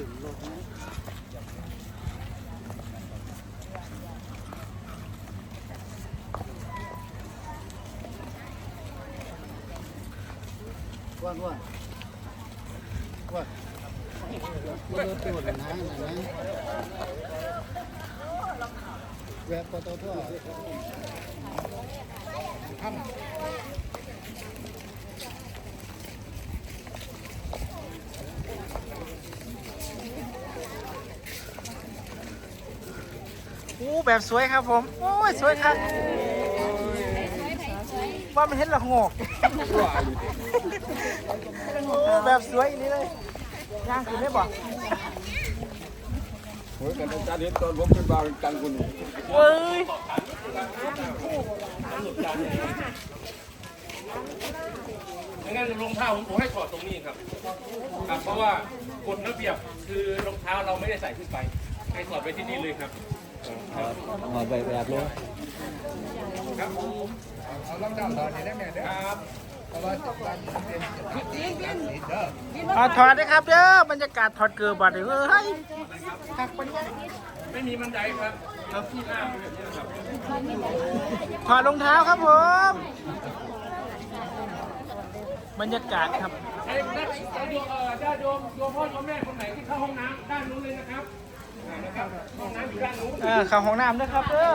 บอกแล้วไปถึงรถนะว่านว่านว่านว่ารถตัวนะนะนะ แวะปตททำอู้แบบสวยครับผม โอ้ย สวยครับว่ามันเห็นละโงกโอ้แบบสวยอีนี่เลยย่างคือไม่บอกโอ้ยแต่อาจารย์เห็นตอนผมเป็นบาวเป็นกันคนนี้เว้ยดังนั้นรองเท้าผมขอให้ถอดตรงนี้ครับครับ เพราะว่ากฎระเบียบคือรองเท้าเราไม่ได้ใส่ขึ้นไป ให้ถอดไปที่นี่เลยครับ หอแบบแบบลงครับผมเอาลองดำตอนนี้ได้ไหมครับเพราะว่าจับได้เต็มจับสีเด้อาถอดนะครับเด้อบรรยากาศถอดเกลือบัดเลยเฮ้ยคักปไม่มีบันไดครับเราที่หน้าเป็นแบบนี้นะครับถอดรองเท้าครับผม บรรยากาศครับใครได้ได้โยมเอ่อได้โยมโยมพ่อโยมแม่คนไหนที่เข้าห้องน้ำด้านนู้นเลยนะครับ อ่านะครับห้องน้ำอยู่ด้านนู้นเออเข้าห้องน้ำนะครับเด้อ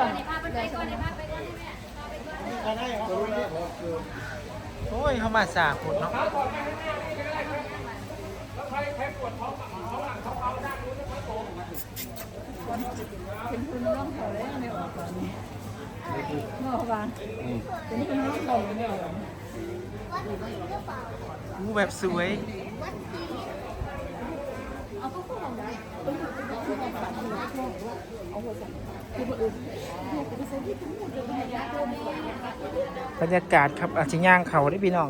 โอ้ยเขามาสาคนเนาะเท้าถอดไปข้างหน้านี่ก็ได้ครับแล้วใครใครปวดท้องท้องหลังท้องเอาด้านนู้นนะครับผมอู้แบบสวย บรรยากาศครับอาจจะย่างเขาได้พี่น้อง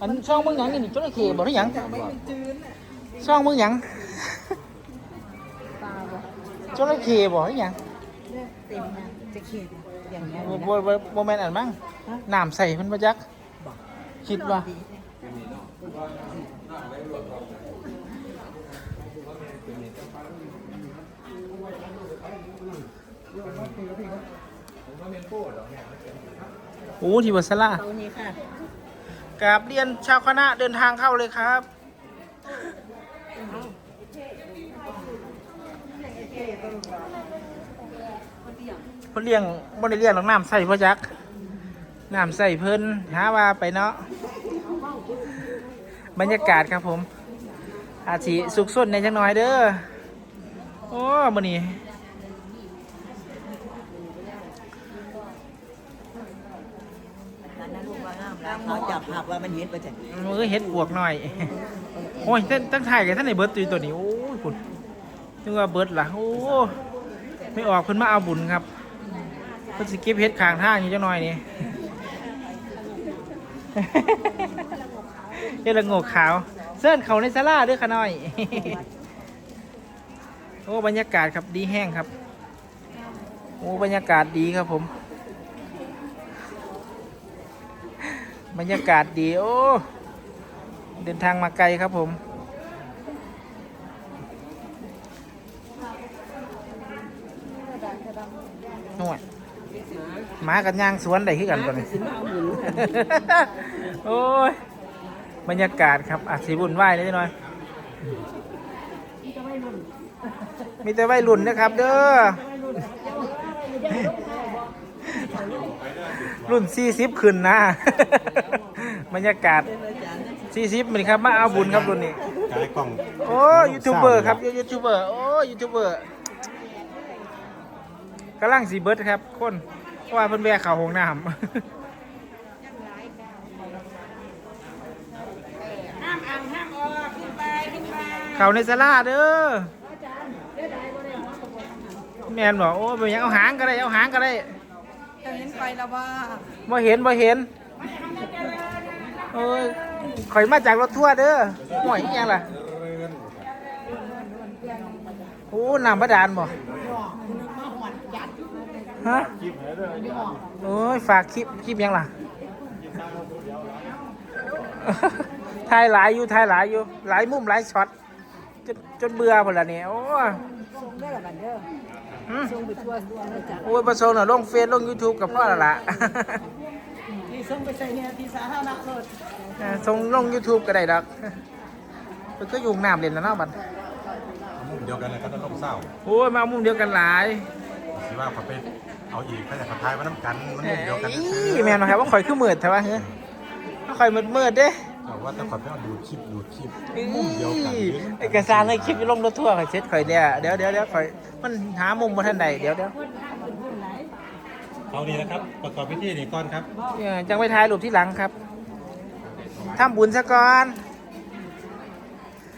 อันช่องมึงหยังนี่จระเข้บอกได้หยังช่องมึงหยังจระเข้บอกได้หยังเต็มนะจะเขียนอย่างเงี้ยโบโบโบแมนอันมั้งน้ำใส่เพิ่นบ่จักคิดว่า โอ้ที่วัดสลาตรงนี้ค่ะกราบเรียนชาวคณะเดินทางเข้าเลยครับเพิ่นเลี้ยงบ่ได้เลี้ยงหรอกน้ำใส่พ่อจักน้ำใส่เพิ่นหาว่าไปเนาะบรรยากาศครับผม อาชีสุกสนในจังน้อยเด้อ โอ้มื้อนี้นั่นนะลูกว่าห้ามแล้ว เขาจับหักว่ามันเห็นไปจากมือเฮ็ดบวกหน่อย โอ้ยตั้งตั้งถ่ายกันท่านไหนเบิร์ดตัวตัวนี้ โอ้ยคุณนึกว่าเบิร์ดล่ะ โอ้ ไม่ออกเพิ่นมาเอาบุญครับเพิ่นสก็บเฮ็ดข้างทางอยู่จังหน่อยนี่ เฮ็ดละโงกขาว เสื้อเขาในศาลาด้วยขาน้อย โอ้บรรยากาศครับดีแห้งครับ โอ้บรรยากาศดีครับผม บรรยากาศดี โอ้ เดินทางมาไกลครับผมน่วยหมากันย่างสวนได้ขึ้กันตอนนี้โอ้ย บรรยากาศครับอาจสีบุญไหวายนิดหน่อย มีแต่วัยรุ่นนะครับ เด้อ รุ่นสี่สิบขึ้นนะ บรรยากาศสี่สิบมันครับมาเอาบุญครับรุ่นนี้ขายกล่องโอ้ยูทูบเบอร์ครับยูทูบเบอร์โอ้ยูทูบเบอร์กำลังสีเบิร์ดครับคนเพราะว่าเพิ่นแวะเข่าห้องน้ห้ามอ่างห้ามออกขึ้นไปขึ้นไปำเข่าในสลาเด้อแมนบอกโอ้เป็นหยังเอาหางก็ได้เอาหางก็ได้จะ เห็นไฟแล้วว่าบ่เห็นบ่เห็นโอ้ยข่อยมาจากรถทัวร์เด้อห่วยอิหยังล่ะโอ้น้ำบาดาลบ่ฮะโอ้ยฝากคลิปคลิปยังล่ะ ถ่ายหลายอยู่ถ่ายหลายอยู่ หลายมุมหลายช็อตจนจนเบื่อหมดแล้วเนี่ยโอ้ย ส่งได้ละกันเด้อหืมส่งไปทั่วทั่วเลยจ้ะโอ้ยประสงค์น่ะลงเฟซลงยูทูบกับพ่อและล่ะนี่ส่งไปใส่เนี่ยที่สาธารณะโลดเออส่งลง YouTube ก็ได้ดอกมันก็อยู่น้ำเล่นแล้วเนาะบัดมุมเดียวกันเลยก็ต้องเศร้าโอ้ยมาเอามุมเดียวกันหลายสิว่าเขาไปเอาอีกเขาจะทายมาน้ำกันมันมุมเดียวกัน อีแม่นบ่ครับว่าข่อยคือมืดแต่ว่าเฮ้ยว่าข่อยมืดมืดๆเด้ แต่ว่าถ้าเขาไปเอาดูคลิปดูคลิปอีมุมเดียวกันเอกสารเลยคลิปลงรถทั่วร์ข่อยเช็ดข่อยเนี่ยเดี๋ยวเดี๋ยวเดี๋ยวข่อยมันหามุมบ่ทันใดเดี๋ยวเดี๋ยวเอานี่นะครับ ประกอบพิธีนี่ก่อนครับเออจังไปถ่ายรูปที่หลังครับทำบุญซะก่อน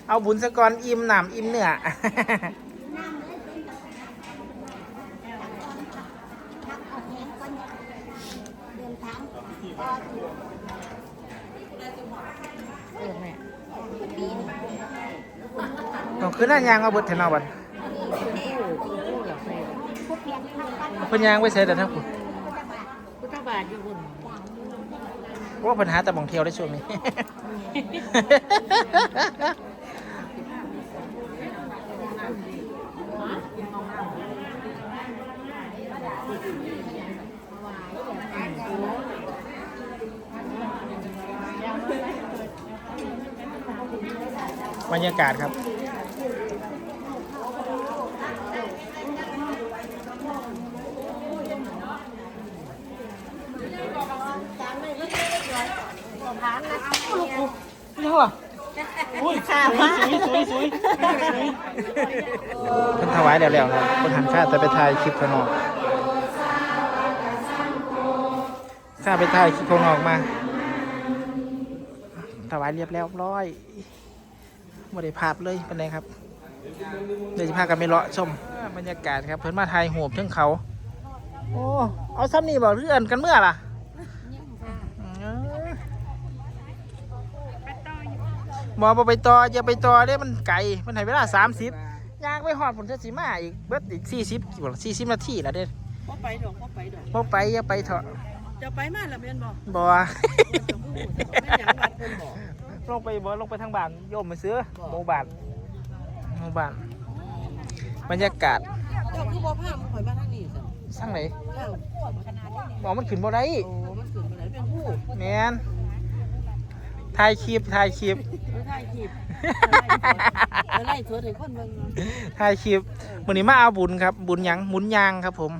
เอาบุญซะก่อนอิ่มหนำอิ่มเนื้อ ต้องขึ้นหน้ายางเอาเบดเทนเอาบัดเพิ่นยางไว้ใส่แต่ทั้งคุณพุทธบาทอยู่บุญว่าปัญหาแต่บองเที่ยวได้ช่วงนี้ บรรยากาศครับ นี่เหรออุ้ยสวยสวยสวยสวยเพิ่นถวายแล้วแล้วครับเพิ่นหันข้าแต่ไปถ่ายคลิปข้างนอกข้าไปถ่ายคลิปข้างนอกมาถวายเรียบแล้วร้อย บ่ได้ภาพเลยเป็นไงครับ เดี๋ยวจะพากันไปเลาะชมบรรยากาศครับ เพิ่นมาถ่ายโหบเทั้งเขา โอ้ เอาซ้ำนี่บอกเรื่องกันเมื่อล่ะเออหมอบ่ไปต่ออย่าไปต่อเด้มันไกลมันให้เวลา30ย่างไปฮอดผลจะสิมาอีกเบิดอีก40กี่บ่40นาทีแล้วเด้พ่ไปดอกพ่ไปดอกบ่ไปอย่าไปเถอะจะไปมาละเมียนบอกบ่ จะพูดแม่หยังบัดเพิ่นบอกลงไปบ่ลงไปทางบ้านโยมไปซื้อหมู่บ้านหมู่บ้านบรรยากาศเจ้าคือบ่พาข่อยมาทางนี้ซั่นสร้างไหนเจ้าบ่มันขึ้นบ่ได้โอ้มันขึ้นไปไหนเป็นผู้แม่นถ่ายคลิปถ่ายคลิปไม่ได้คลิปไล่สวนให้คนเบิ่งเนาะถ่ายคลิปมื้อนี้มาเอาบุญครับ บุญหยังหมุนยางครับผม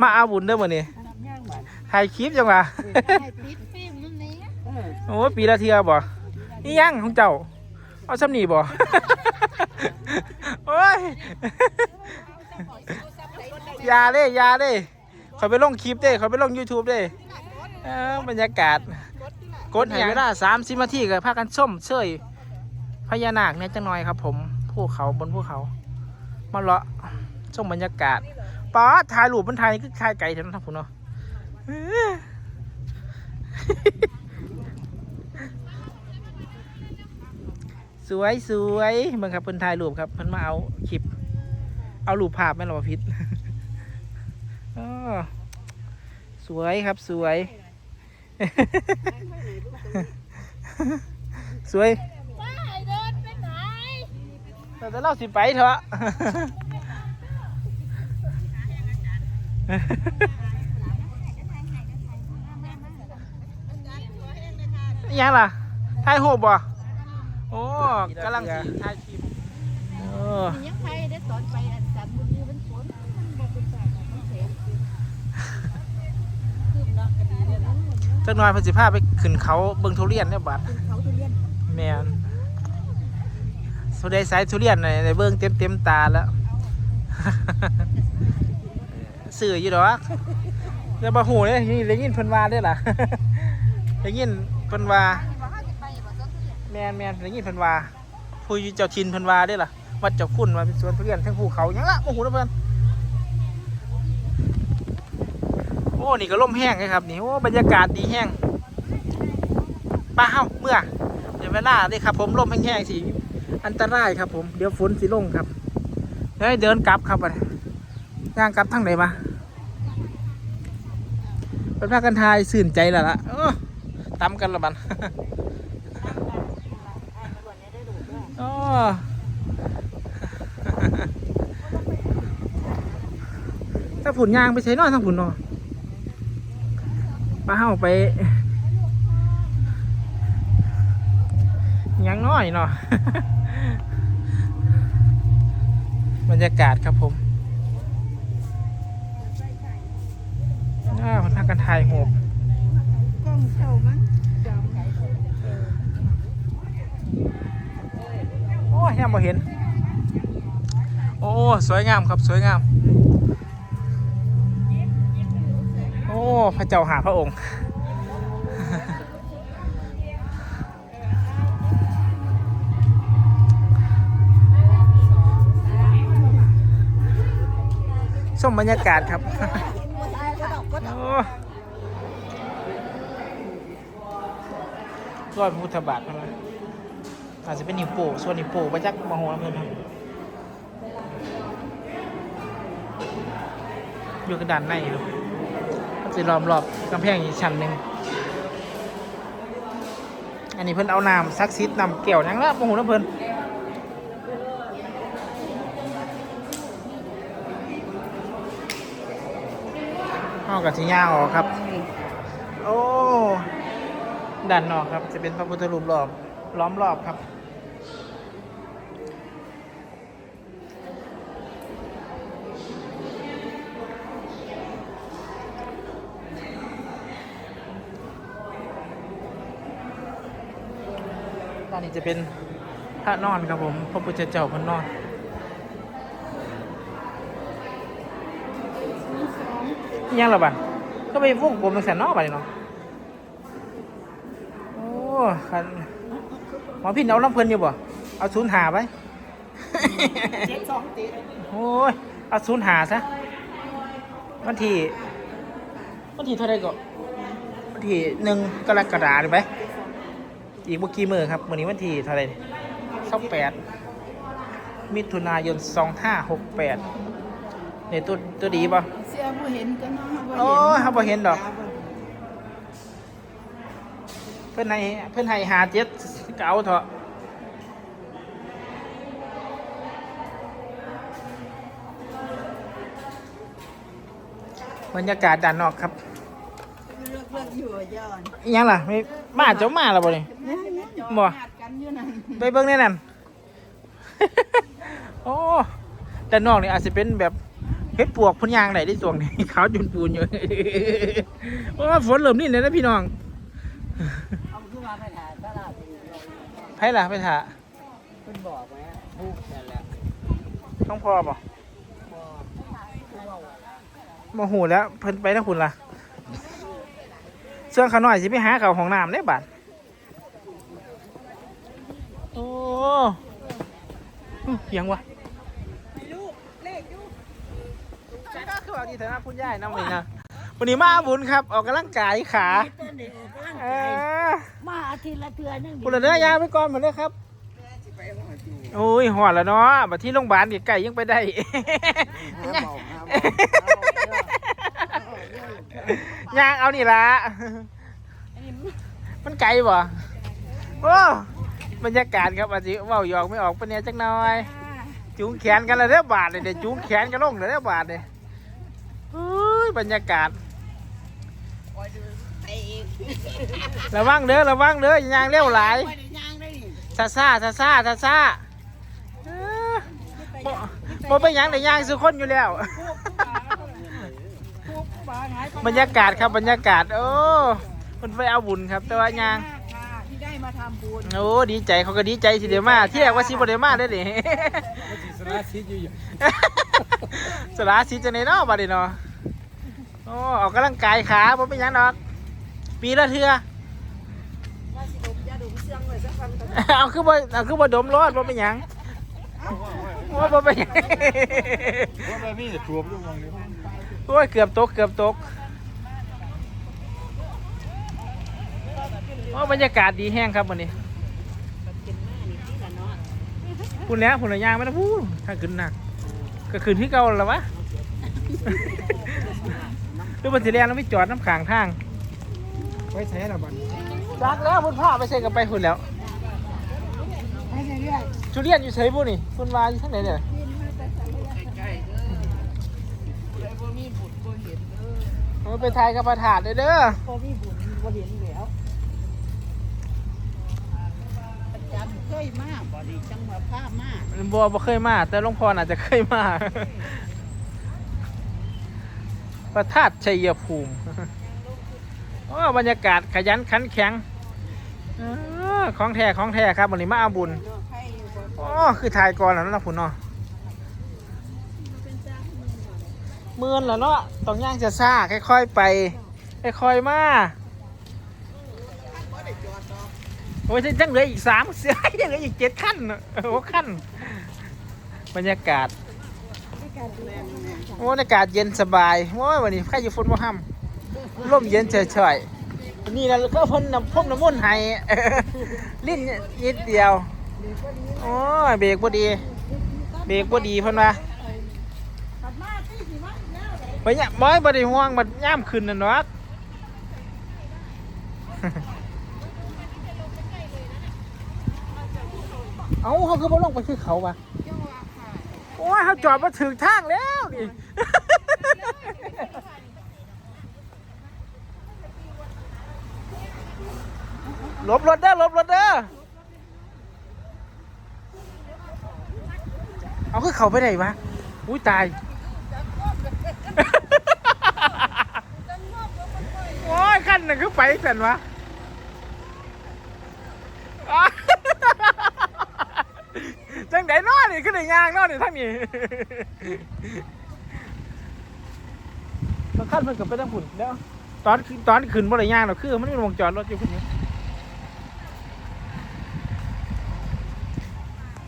มาเอาบุญเด้อมื้อนี้ย่างบัดถ่ายคลิปจังหวะติดฟิล์มนั่นเองเออ โอ้ยปีละเทียบ่นี่ยังของเจ้า เอาซ้ำนี่บ่โอ้ยอยาเด้อยาเด้ขอยไปลงคลิปเด้ขอยไปลง YouTube เด้เออบรรยากาศกดให้เวลาสามสิบนาทีก็พากันส้มเชยพญานาคเนี่ยจังหน่อยครับ ผมภูเขาบนภูเขามาเลาะชมบรรยากาศป้าดถ่ายรูปมันถ่ายคือถ่ายไก่เท่านั้นครับผมเนาะ สวยสวยเบิ่งครับเพิ่นถ่ายรูปครับเพิ่นมาเอาคลิป เอารูปภาพแม่นหรอพิษสวยครับสวย สวยเดินไปไหนแต่เราสิไปเถอะอิหยังล่ะถ่ายรูปบ่ โอ้กำลังสิถ่ายคลิปเออยังไปได้ตอนไปอันสันบุรีมันฝนมันบอกเป็นสายมันเสียคืบเนาะคดีเนี่ยนะจักหน่อยเพิ่นสิพาไปขึ้นเขาเบิ่งทุเรียนเนี่ยบัดเขาทุเรียนแม่นสุดได้สายทุเรียนในในเบิ่งเต็มเต็มๆตาแล้วสื่ออยู่ดอกแต่บ่ฮู้เลยนี่ได้ยินเพิ่นว่าได้อล่ะได้ยินเพิ่นว่า แมนแมนได้ยินเพิ่นว่าผู้เจ้าถิ่นเพิ่นว่าได้ล่ะวัดเจ้าคุณว่าเป็นสวนทุเรียนทั้งภูเขาหยังละบ่ฮู้นะเพิ่นโอ้นี่ก็ลมแห้งเลยครับนี่โอ้บรรยากาศดีแห้งป้าเฮาเมื่อเดี๋ยวเวลาเด้ครับ ผมลมแห้งๆสิอันตรายครับ ผมเดี๋ยวฝนสิลงครับเดี๋ยวเดินกลับครับบันย่างกลับทางไหนมาเป็นพากันทายสื่นใจแล้วล่ะเออตำกันละบัน อ๋อ ถ้า ผุนยางไปใช้นอนทางผุนนอนปลาเฮาไปหยังน้อยเนาะบรรยากาศครับผมอ่ามันพากันถ่ายโหบกล้องเจ้ามันจอมไก่โอ้ยยังบ่เห็น โอ้ สวยงามครับ สวยงาม พระเจ้าหาพระองค์ ชมบรรยากาศครับโอ้รอยพระพุทธบาทพนะอาจจะเป็นนิ้วโป้ส่วนนิ้วโป้ประจักษ์มโหฬารเพิ่นครับอยู่กระดานในครับ จะล้อมรอบกำแพงอีกชั้นหนึ่งอันนี้เพิ่นเอาน้ำซักซิดน้ำเกี่ยวหยังละมโหฬารเพิ่นเอากับที่ย่างออกครับ โอ้ด้านนอกครับจะเป็นพระพุทธรูปรอบล้อมรอบครับ ด้านนี้จะเป็นพระนอนครับผมพระพุทธเจ้าพระนอนยังละบันก็ไปฟุ้งกลมเป็นแสนนอกไปเนาะโอ้คันหมอพี่เอาลำเพลินอยู่บ่เอาศูนย์หาไปเจ็ดสองติดโอ้ยเอาศูนย์หาซะวันที่วันที่เท่าไรก็วันที่หนึ่งกรกฎาคมไป อีกเมื่อกี้มือครับวันนี้วันที่เท่าไรสิบแปดมิถุนายนสองห้าหกแปดเนี่ยตัวตัวดีป่ะเสียบ่เห็นก็เนาะโอ้ยเขาบ่เห็นดอก เพื่อนให้เพื่อนให้หาเจ็ดเก่าเถอะบรรยากาศด้านนอกครับ เลือกเลือกอยู่อะย้อนอิหยังล่ะไม่มาเจ้ามาแล้วบ่นี่เนี่บ่กันอยู่นั่นไปเบิ่งแน่นั่น โอ้ด้านอกนี่อาจจะเป็นแบบเฮ็ดปวกพุ่นยางไหนได้ส่วงนี้ขาวจุนปูนอยู่ โอ้ฝนเริ่มนี่เลยนะพี่น้องเอาขึ้นมาไปถ่ายตลาดไผล่ะไปถ่าเพิ่นบอกไหมผู้นั่นแหละต้องพอบ่โมโหแล้วเพิ่นไปนะคุณล่ะ สื่องเขาหน่อยสิไปหาเขาของน้ำได้บัดโอ้อื้อเสียงวะลูกเลขอยู่ก็คือแบบนี้แต่นะคุณยายน้ำเลยนะวันนี้มาบุญครับ ออกกำลังกายขาต้นเด็กกำลังเอใจอมาอาทิตย์ละเทือนึงคุณเด้อยาไปก่อนหมดเลยครับโอ้ยหอดแล้วเนาะบัดที่โรงพยาบาลไก่ยังไปได้ ยางเอานี่ละมันไกลบ่โอ้บรรยากาศครับอาจจะเว่าหยอกไม่ออกปะเนี่ยจักหน่อย จูงแขนกันเลยเด้อบาทเลยเดี๋ยวจูงแขนกันลงเลยเด้อบาทเลยเฮ้ยบรรยากาศระวังเด้อระวังเด้อย่างเร็วหลายไปได้ย่างได้นี่ซาซาซาซาซาซาเอ้อบ่บ่เป็นหยังแต่ยางสุคนอยู่แล้ว บรรยากาศครับบรรยากาศ โอ้มันไปเอาบุญครับ แต่ว่ายางค่ะที่ได้มาทำบุญโอ้ดีใจเขาก็ดีใจสิเดียวมาที่แรกว่าสิบ่ได้มาได้อดิสนาซีอยู่อยู่สลาสิจะในเนาะบัดนี้เนาะโอ้ออกกำลังกายขาบ่เป็นหยังดอก ปีละเทื่อเอาคือบ่เอาคือบ่ดมรอดบ่เป็นหยังว่าบ่เป็นหยังว่าแบบนี้จะทวมด้วยมองนี้ โอ้ยเกือบตกเกือบตกโอ้บรรยากาศดีแห้งครับวันนี้คุณแล้วคุณระยางไม่ต้องพูดถ้าขึ้นหนัก ก็ขึ้นที่เก่าแล้ววะหรือว่าสิแลนเราไม่จอดน้ำขางทาง ไว้ใช้ละบันจักแล้วพุ่นพ่อไปใส่กับไปพุ่นแล้วไปเรื่อยชุเรียนอยู่ใช้บุนี่พุ่นวาอยู่ทั้งไหนเนี่ย ๆกินมาแต่ใส่ใกล้ๆเด้อเลยบ่มีบุญบ่เห็นเด้ อมันไปทายกับประถาดเด้อเด้อบ่มีบุญบ่เห็นแล้วอาจารย์เคยมาบ่ดีจังหวะพามาบัวบ่เคยมา แต่หลวงพ่ออาจจะเคยมาประทาดชัยภูมิโอ้บรรยากาศขยันขันแข็งเออของแท้ของแท้ครับวันนี้มาเอาบุญเนาะใครอยู่บ่อ๋อคือถ่ายก่อนแล้วนะคุณเนาะ เมือนแล้วเนาะต้องย่างจะซ่าค่อยๆไป ค่อยๆมาโอ้ยจังเหลืออีกสามเสียยังเหลืออีกเจ็ดขั้นน่ะเออหกขั้นบรรยากาศโอ้บรรยากาศเย็นสบายโอ้ยวันนี้ใครอยู่ฝนบ่ห้ำร่มเย็นเฉยๆนี่นะก็พ่นน้ำพ่นน้ำมนต์ให้ลิ้นนิดเดียวโอ้เบรกพอดี เบรกพอดีเพิ่นว่า ตัดมาที่สิมาอีกแล้ว ไปเนี่ยบ่อยบ่ได้ห่วงมันย่ามขึ้นนันเนาะเอาเขาคือบ่ลงไปคือเขาปะโอ้ยเขาจอดมาถึงทางแล้วนี่หลบรถเด้อหลบรถเด้อเอาคือเขาไปไหนวะอุ้ยตาย โอ้ยขั้ นน่ะคือไปสันวะอ้าจังไดเนอนี่ขึ้นได้ยางเนอนี่ทั้งนี้มันขั้นมันกับไปทั้งผุนเดี๋ยวตอนตอนขึ้นบ่ได้ยางหรอกคือมันมีวงจอดรถอยู่พุ่นนี้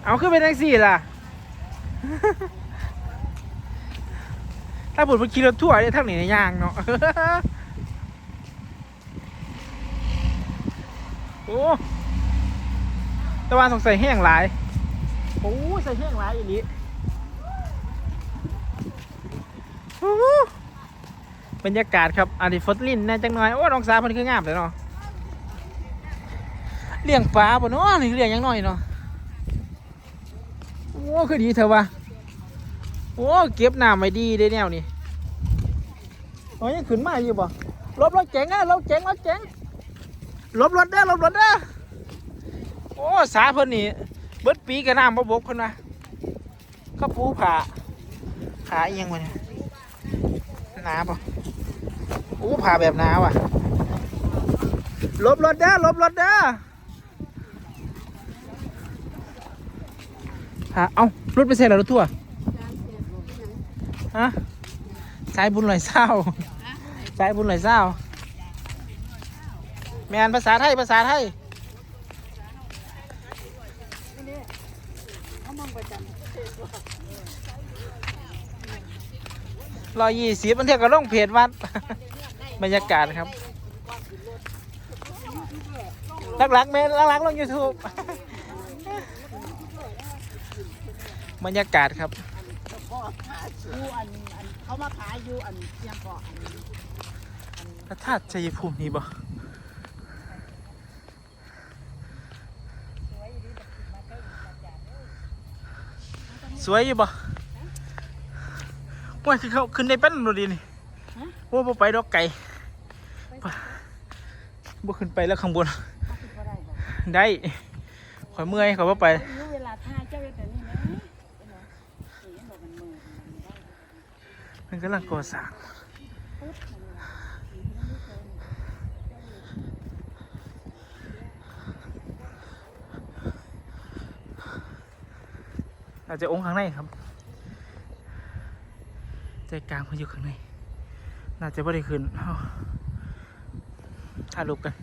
เอาขึ้นไปแท็กซี่ล่ะ ถ้าผมไปขี่รถทั่วร์เนี่ยทั้งนี้ยางเนาะ โอ้แตะวันสงสัยแห้งหลายโอ้ใส่แห้งหลายอีนี้บรรยากาศครับอันนี้ฟดลินแน่จังหน่อย โอ้น้องสาวเพิ่นคืองามเลยเนาะเลี้ยงปลาบ่เนาะนี่เลี้ยงหยังน้อยเนาะโอ้คือดีเถอะวะโอ้เก็บน้ำไว้ดีได้แนวนี่โอ้ยยังขึ้นมาอยู่บ่รถรถเจ๋งอะรถเจ๋งรถเจ๋งห ลบรถเด้อลบรถเด้อโอ้สาเพิ่นนี่เบิดปีกับน้ำบ่บกเพิ่นว่าเขาปูผาขาเอียงวะเนี่ยหนาปะโอ้ผาแบบหนาว่ะลบรถเด้อลบรถเด้อฮะเอ้ารถไปเสร็จแล้วรถทั่วฮะสายบุญลอยเศร้าสายบุญลอยเศร้า แมนภาษาไทย ภาษาไทยเอามองประจำรอยยี่สิบมันเทียบกับล่องเพจวัด บรรยากาศครับลักๆแม่ลักๆลงยูทูบบรรยากาศครับพ่อขายอยู่อันอันเขามาขายอยู่อันเชียงเกาะอันพระธาตุชัยภูมินี่บ่ สวยอยู่บ่ว่าคือเขาขึ้นในปั้นโนดีนี่ว่าบ่ไปดอกไก่บ่บ่ขึ้นไปแล้วข้างบน ได้ข่อยเมื่อยข่อยบ่ไปรู้เวลาท่าเจ้าแต่นี่นะเห็นบอกมันมือมันได้มันกำลังก่อสร้าง อาจจะองค์ข้างในครับใจกลางมันอยู่ข้างใน น่าจะไม่ได้ขึ้นเอาถ่ายรูปกัน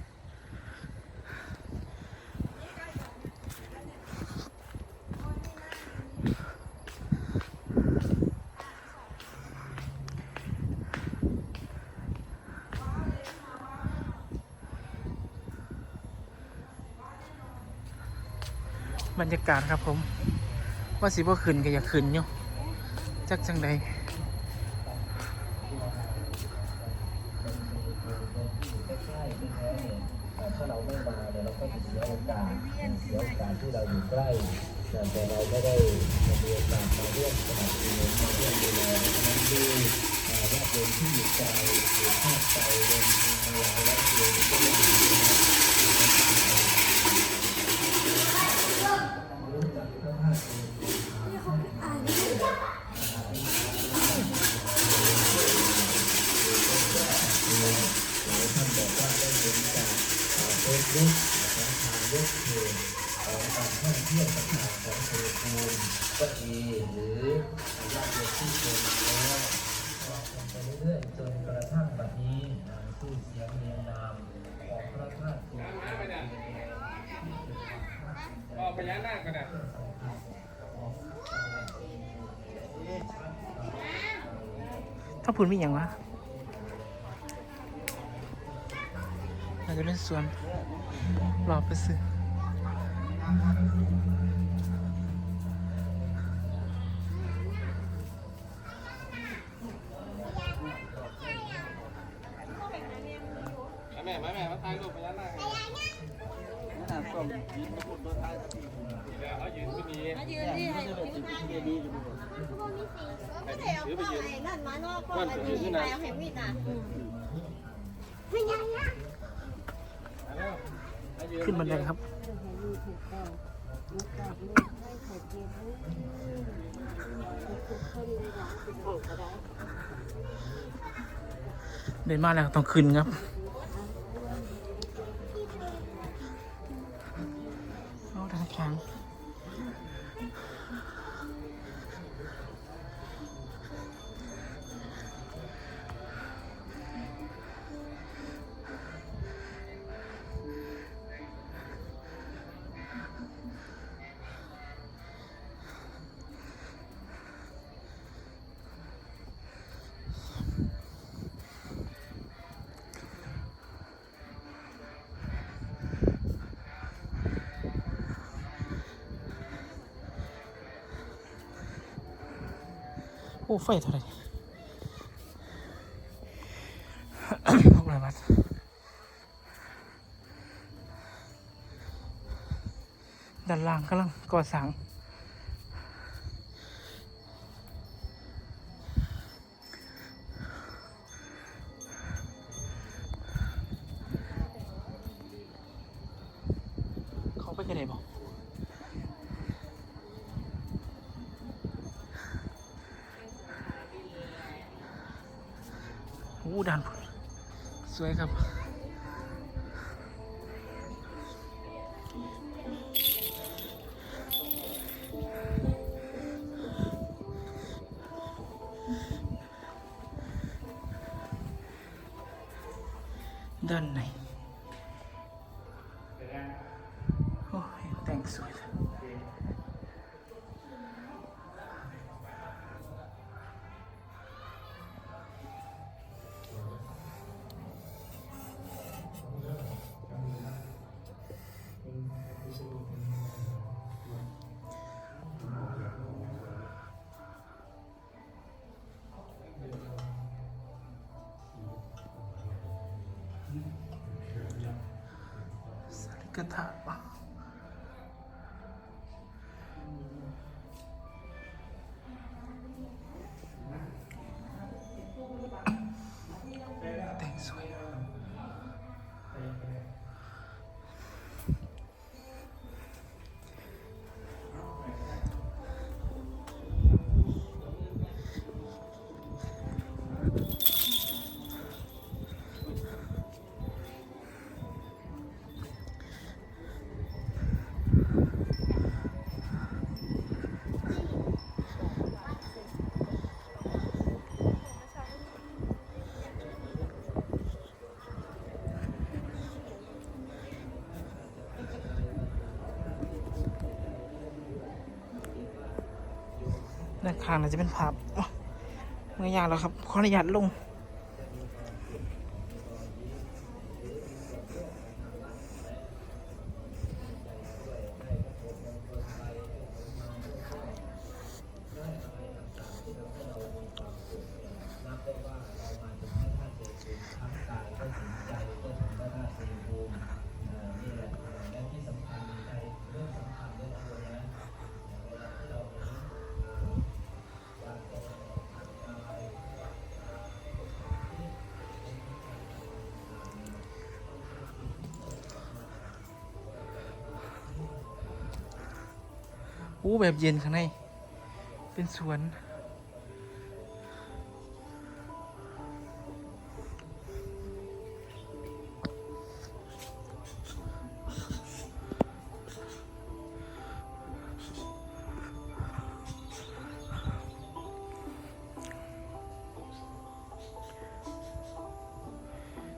บรรยากาศครับผม ว่าสิว่าขึ้นก็อยากขึ้นอยู่จักจังใดเนี่ยเที่เราอยู่ใกล้แต่เราไม่ได้มีโอกาสมาร่วมสนับสนุนมาร่วมดูแลนั้ด้วยญาติโยมที่อยู่ไกหรือภาคไกลรวมถึงและโยมที่ เสียงเรียงนามของพระธาตุภูมิก็พญานาคกันนะถ้าพูดมีอย่างวะอาจจะเป็นส่วนรอไปซื้อ แม่แม่แม่มาถ่ายรูปพญานาคแล้วเขายืนไปนี้ มายืนดิให้ ก็เดี๋ยวพ่อไอ้นั่นมานอกพ่ออันนี้ไปเอาเฮมิดอะไม่ยังนะ ขึ้นบันไดครับ เดินมาแล้วต้องขึ้นครับ อ้ไฟเท่าไหร่หกร้อยวัตต์ด้านล่างกำลังก่อสร้าง สวยเลยสาริ ข้างน่าจะเป็นภาพเมื่อยากแล้วครับขออนุญาตลง อู้แบบเย็นข้างใน เป็นสวน